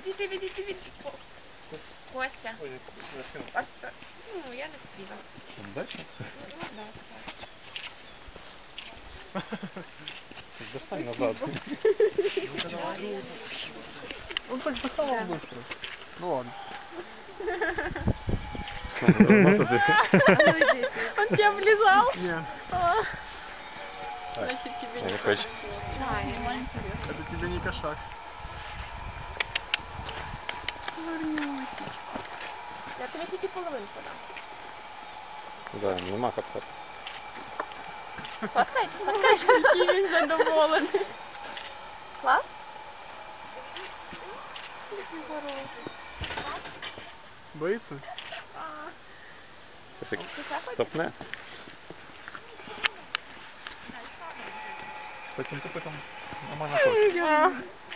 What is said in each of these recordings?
Відійди, відійди, відійди. Ко- Костя. Ой, я скинув. А що? Ну, я не спіла. Дальше? Ну, да, все. Достань назад. Он так захавал быстро. Ну ладно. Он тебя облизал? Не, Значит, тебе Не не хочешь. Да, ему интересно. это тебе не кошак. Я тобі тільки половинку дам. Да, нема как так. Фоткай, фоткай. Який він задоволений. Клас? Боится? Косик Ти ще хочеш? цапне. Таким тупиком нормально ходить.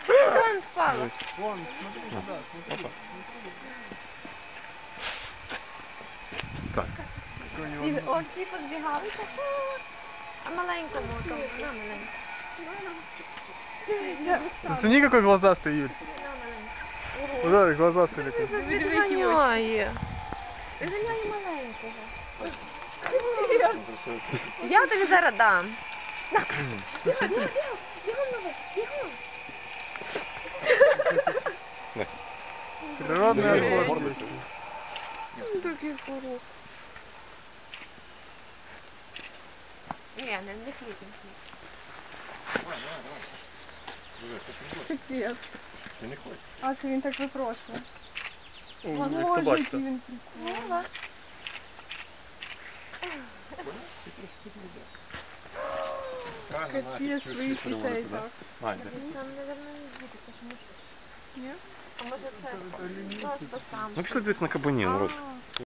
Вон впала. Вон, смотри сюда. Какой у І него Ось всі позбігалися. А маленькому тому, на маленькому. Ну, Смотри, какой глазастый Юль. На маленькому. Вот смотри, глазастый такой. Виганяє. Виганяє маленького. Я тобі зараз дам. Бігом, бігом, бігом, бігом, бігом. Природная Мордой. гордость. Такий хороший. Ні, не, не хліб, не хліб. Капець. Ти не хочеш? А це він так випрошує. О, Боже, як собачка. який він прикольний. Ова. Капець своїх дітей так. А, йде. Там, наверное, не буде, тому що... Ні? А може це просто сам. Ну пішли дивись на кабанів, народ. А.